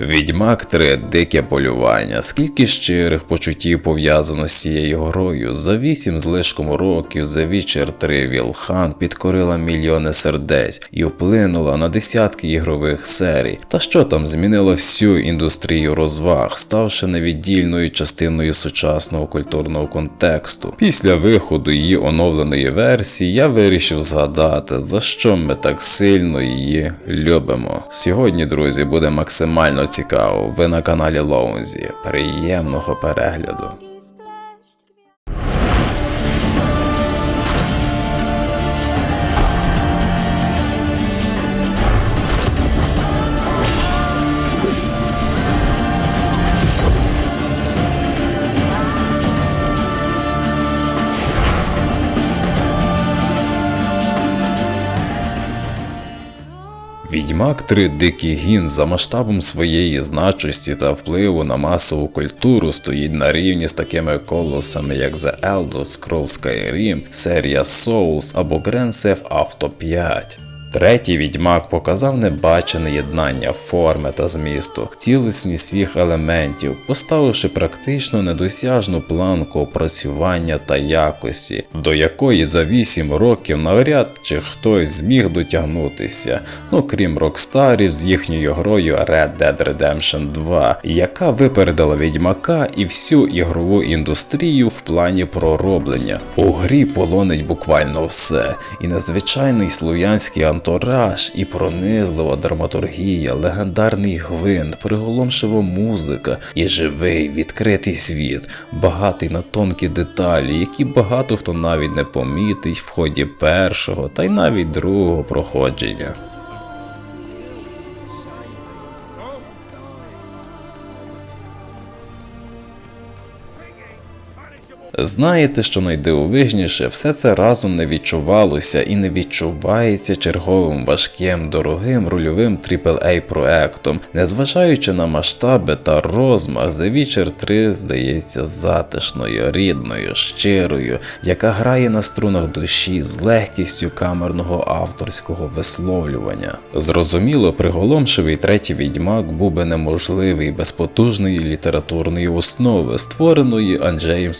Відьмак 3 дике полювання. Скільки щирих почуттів пов'язано з цією грою. За вісім злишком років The Witcher 3 Вілхан підкорила мільйони сердець і вплинула на десятки ігрових серій. Та що там змінила всю індустрію розваг, ставши невіддільною частиною сучасного культурного контексту. Після виходу її оновленої версії я вирішив згадати, за що ми так сильно її любимо. Сьогодні, друзі, буде максимально цікаво. Ви на каналі Лоунзі. Приємного перегляду. Відьмак 3 Дикий Гін за масштабом своєї значості та впливу на масову культуру стоїть на рівні з такими колосами, як The Elder Scrolls Skyrim, серія Souls або Grand Theft Auto 5. Третій відьмак показав небачене єднання форми та змісту, цілісність всіх елементів, поставивши практично недосяжну планку опрацювання та якості, до якої за 8 років навряд чи хтось зміг дотягнутися, ну крім рокстарів з їхньою грою Red Dead Redemption 2, яка випередила відьмака і всю ігрову індустрію в плані пророблення. У грі полонить буквально все, і надзвичайний слов'янський антураж, і пронизлива драматургія, легендарний гвинт, приголомшива музика і живий відкритий світ, багатий на тонкі деталі, які багато хто навіть не помітить в ході першого та й навіть другого проходження. Знаєте, що найдивовижніше, все це разом не відчувалося і не відчувається черговим важким, дорогим рольовим AAA проектом. Незважаючи на масштаби та розмах, The Witcher 3 здається затишною, рідною, щирою, яка грає на струнах душі з легкістю камерного авторського висловлювання. Зрозуміло, приголомшивий третій відьмак був би неможливий без потужної літературної основи, створеної Анджеєм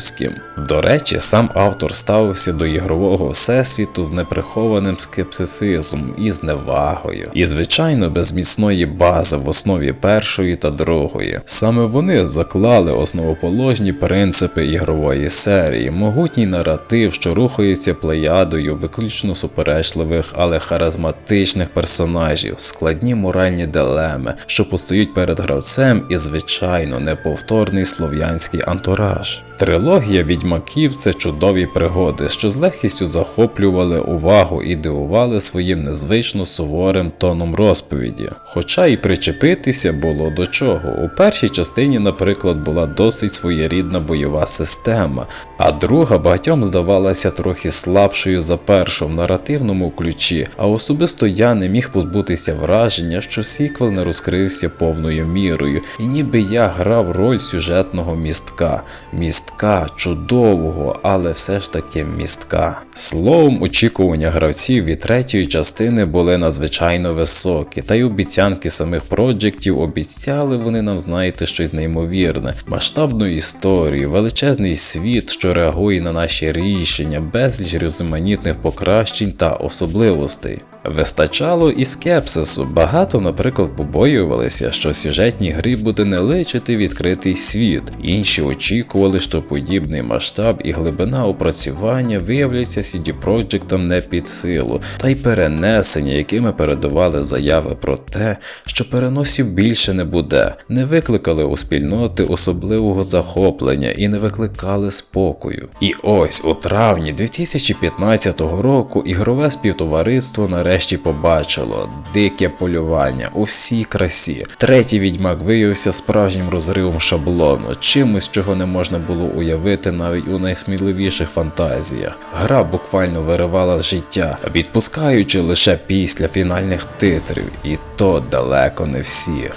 Сапковським. До речі, сам автор ставився до ігрового всесвіту з неприхованим скепсисизмом і зневагою, і, звичайно, без міцної бази в основі першої та другої. Саме вони заклали основоположні принципи ігрової серії, могутній наратив, що рухається плеядою виключно суперечливих, але харизматичних персонажів, складні моральні дилеми, що постають перед гравцем, і, звичайно, неповторний слов'янський антураж. Трилогія відьмаків це чудові пригоди, що з легкістю захоплювали увагу і дивували своїм незвично суворим тоном розповіді. Хоча і причепитися було до чого. У першій частині, наприклад, була досить своєрідна бойова система, а друга багатьом здавалася трохи слабшою за першу в наративному ключі, а особисто я не міг позбутися враження, що сіквел не розкрився повною мірою, і ніби я грав роль сюжетного містка. Містка чудового, але все ж таки містка. Словом, очікування гравців від третьої частини були надзвичайно високі, та й обіцянки самих проджектів обіцяли вони нам, знаєте, щось неймовірне, масштабну історію, величезний світ, що реагує на наші рішення, безліч різноманітних покращень та особливостей. Вистачало і скепсису. Багато, наприклад, побоювалися, що сюжетній грі буде не личити відкритий світ. Інші очікували, що подібний масштаб і глибина опрацювання виявляться CD Projekt не під силу, та й перенесення, якими передавали заяви про те, що переносів більше не буде, не викликали у спільноти особливого захоплення і не викликали спокою. І ось у травні 2015 року ігрове співтовариство нарешті побачило дике полювання у всій красі. Третій відьмак виявився справжнім розривом шаблону, чимось, чого не можна було уявити навіть у найсміливіших фантазіях. Гра буквально виривала життя, відпускаючи лише після фінальних титрів, і то далеко не всіх.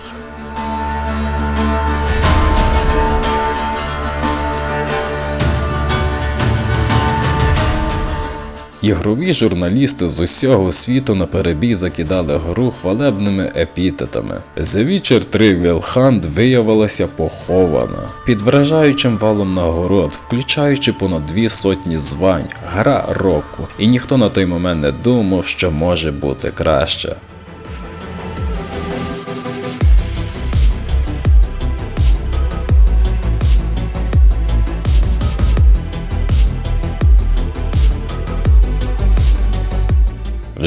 Ігрові журналісти з усього світу на перебій закидали гру хвалебними епітетами. The Witcher 3 Wild Hunt виявилася похована під вражаючим валом нагород, включаючи понад дві сотні звань, гра року, і ніхто на той момент не думав, що може бути краще.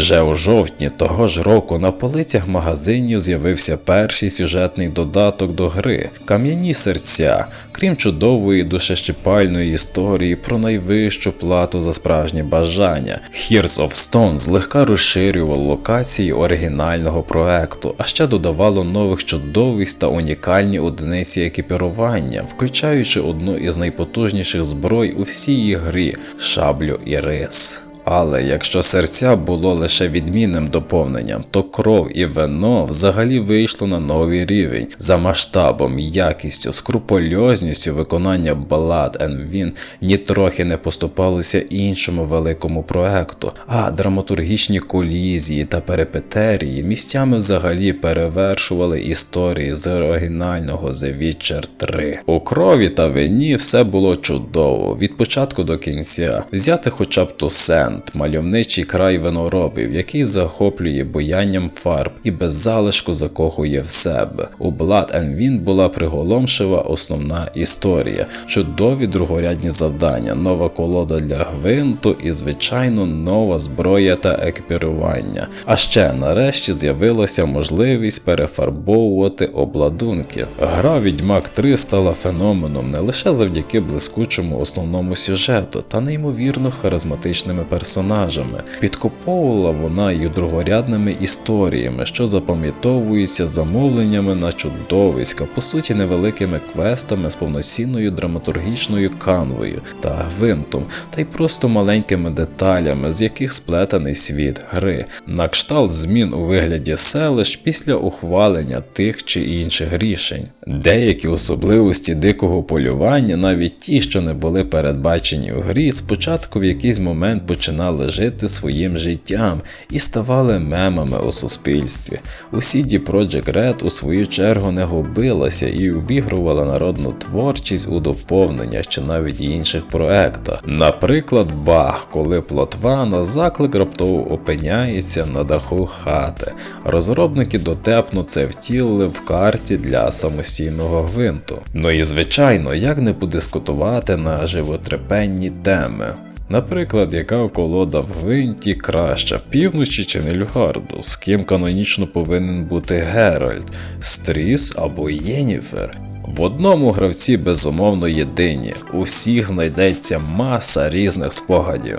Вже у жовтні того ж року на полицях магазинів з'явився перший сюжетний додаток до гри Кам'яні серця, крім чудової душещипальної історії про найвищу плату за справжнє бажання. Hears of Stone злегка розширювало локації оригінального проекту, а ще додавало нових чудовиськ та унікальні одиниці екіпірування, включаючи одну із найпотужніших зброй у всій грі шаблю і рис. Але якщо серця було лише відмінним доповненням, то кров і вино взагалі вийшло на новий рівень за масштабом, якістю, скрупульозністю виконання балад Він нітрохи не поступалося іншому великому проекту, а драматургічні колізії та перипетерії місцями взагалі перевершували історії з оригінального The Witcher 3. У крові та вині все було чудово від початку до кінця. Взяти хоча б Тусен, Кент, мальовничий край виноробів, який захоплює боянням фарб і без залишку закохує в себе. У Blood and Wind була приголомшива основна історія, чудові другорядні завдання, нова колода для гвинту і, звичайно, нова зброя та екіпірування. А ще нарешті з'явилася можливість перефарбовувати обладунки. Гра Відьмак 3 стала феноменом не лише завдяки блискучому основному сюжету та неймовірно харизматичними персонажами персонажами. Підкуповувала вона й другорядними історіями, що запам'ятовуються замовленнями на чудовиська, по суті, невеликими квестами з повноцінною драматургічною канвою та гвинтом, та й просто маленькими деталями, з яких сплетений світ гри, на кшталт змін у вигляді селищ після ухвалення тих чи інших рішень. Деякі особливості дикого полювання, навіть ті, що не були передбачені у грі, спочатку в якийсь момент починали починали жити своїм життям і ставали мемами у суспільстві. У CD Projekt Red у свою чергу не губилася і обігрувала народну творчість у доповнення чи навіть інших проектах. Наприклад, Бах, коли плотва на заклик раптово опиняється на даху хати. Розробники дотепно це втілили в карті для самостійного гвинту. Ну і звичайно, як не подискутувати на животрепенні теми. Наприклад, яка колода в гвинті краща, півночі чи Нельгарду, з ким канонічно повинен бути Геральт, Стріс або Єніфер. В одному гравці безумовно єдині, у всіх знайдеться маса різних спогадів.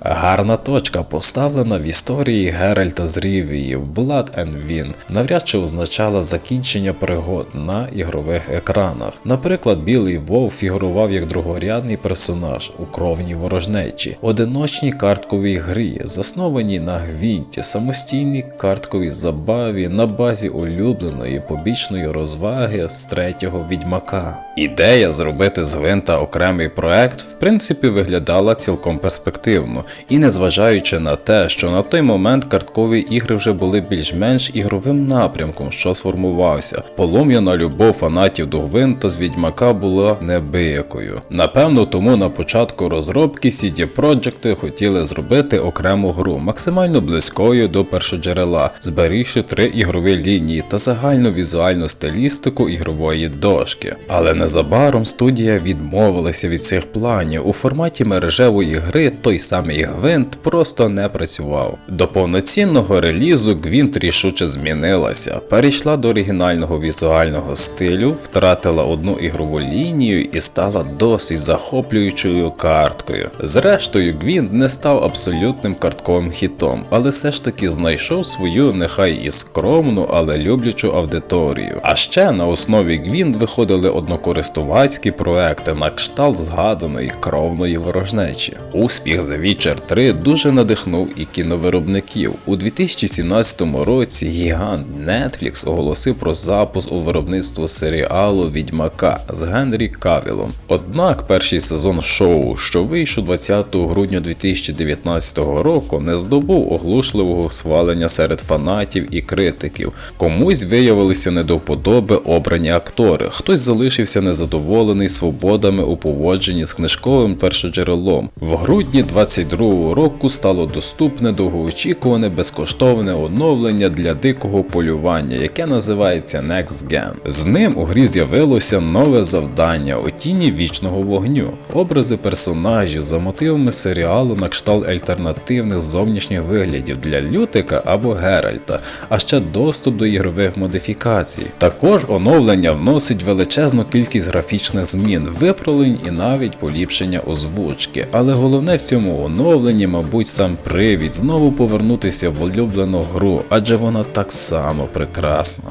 Гарна точка поставлена в історії Геральта з Рівії в Blood and Win навряд чи означала закінчення пригод на ігрових екранах. Наприклад, Білий Вов фігурував як другорядний персонаж у кровній ворожнечі, одиночній картковій грі, заснованій на гвінті, самостійній картковій забаві на базі улюбленої побічної розваги з третього відьмака. Ідея зробити з гвинта окремий проект в принципі виглядала цілком перспективно. І незважаючи на те, що на той момент карткові ігри вже були більш-менш ігровим напрямком, що сформувався, полум'яна любов фанатів до Гвинта з відьмака була небиякою. Напевно, тому на початку розробки CD Projekt хотіли зробити окрему гру, максимально близькою до першоджерела, зберігши три ігрові лінії та загальну візуальну стилістику ігрової дошки. Але незабаром студія відмовилася від цих планів у форматі мережевої гри той самий Гвинт просто не працював. До повноцінного релізу Гвінт рішуче змінилася, перейшла до оригінального візуального стилю, втратила одну ігрову лінію і стала досить захоплюючою карткою. Зрештою, Гвінт не став абсолютним картковим хітом, але все ж таки знайшов свою, нехай і скромну, але люблячу аудиторію. А ще на основі Гвінт виходили однокористувацькі проекти на кшталт згаданої кровної ворожнечі. Успіх The Witcher Witcher 3 дуже надихнув і кіновиробників. У 2017 році гігант Netflix оголосив про запуск у виробництво серіалу Відьмака з Генрі Кавілом. Однак перший сезон шоу, що вийшов 20 грудня 2019 року, не здобув оглушливого схвалення серед фанатів і критиків. Комусь виявилися не до вподоби обрані актори, хтось залишився незадоволений свободами у поводженні з книжковим першоджерелом. В грудні 22 року стало доступне довгоочікуване безкоштовне оновлення для дикого полювання, яке називається Next Gen. З ним у грі з'явилося нове завдання у тіні вічного вогню, образи персонажів за мотивами серіалу на кшталт альтернативних зовнішніх виглядів для Лютика або Геральта, а ще доступ до ігрових модифікацій. Також оновлення вносить величезну кількість графічних змін, виправлень і навіть поліпшення озвучки. Але головне в цьому оновленні, мабуть, сам привід знову повернутися в улюблену гру, адже вона так само прекрасна.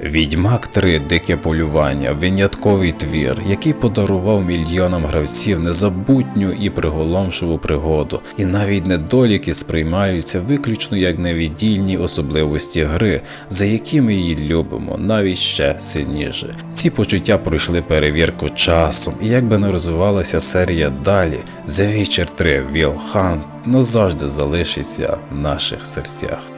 Відьмак 3 Дике полювання винятковий твір, який подарував мільйонам гравців незабутню і приголомшиву пригоду, і навіть недоліки сприймаються виключно як невіддільні особливості гри, за які ми її любимо, навіть ще сильніше. Ці почуття пройшли перевірку часом, і як би не розвивалася серія далі, The Witcher 3 Wild Hunt назавжди залишиться в наших серцях.